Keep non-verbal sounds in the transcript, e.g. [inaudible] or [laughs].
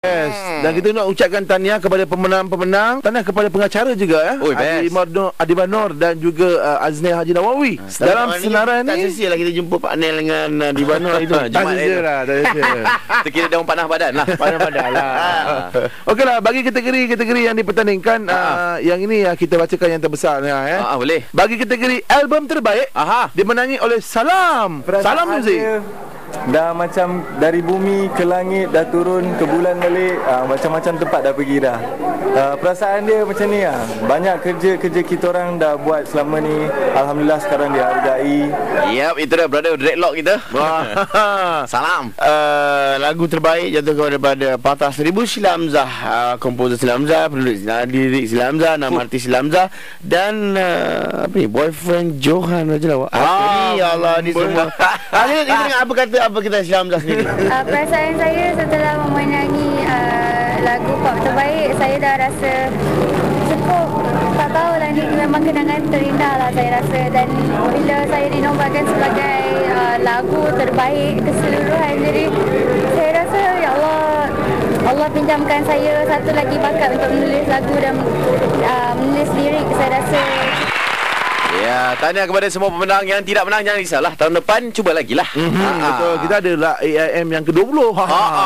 Yes. Dan kita nak ucapkan tahniah kepada pemenang-pemenang, tahniah kepada pengacara juga ya. Best. Adi Marno, Adi Banor dan juga uh, Azni Haji Nawawi. Dalam senarai Tak ni sesia lah kita jumpa Pak Nel dengan uh, Di Banor [laughs] itu tak sesia itu. lah, tak sesia. Kita kira daun panah badan lah. Pada-pada lah [laughs] Okeylah, bagi kategori-kategori yang dipertandingkan uh, yang ini uh, kita bacakan yang terbesar ni uh, ya. Ah, ah, boleh. Bagi kategori album terbaik Aha. dimenangi oleh Salam. Salam Muzik. Dah macam dari bumi ke langit dah turun ke bulan balik uh, macam-macam tempat dah pergi dah. Uh, perasaan dia macam ni lah. Banyak kerja-kerja kita orang dah buat selama ni. Alhamdulillah sekarang dia hargai. Yap, itu dah brother dreadlock kita. Wah. [laughs] Salam. Uh, lagu terbaik jatuh kepada Patah Seribu Sila Hamzah. Uh, Komposer Sila Hamzah Penulis lirik Sila Hamzah Nama Huh. artis Sila Hamzah. Dan uh, apa ni Boyfriend Johan Raja Lawa. Ah, Apa ni Ya Allah ni semua. Ah, kita, kita dengar apa kata Apa kita Sila Hamzah sendiri? Uh, perasaan saya setelah memenangi uh, lagu pop terbaik, saya dah rasa memang kenangan terindah lah saya rasa dan bila saya dinobatkan sebagai uh, lagu terbaik keseluruhan jadi saya rasa ya Allah Allah pinjamkan saya satu lagi bakat untuk menulis lagu dan uh, menulis lirik saya rasa Ya, tahniah kepada semua pemenang yang tidak menang jangan risaulah. Tahun depan cuba lagi lah. Hmm, betul. Kita ada lah AIM yang ke-20. Ha. Ha. ha.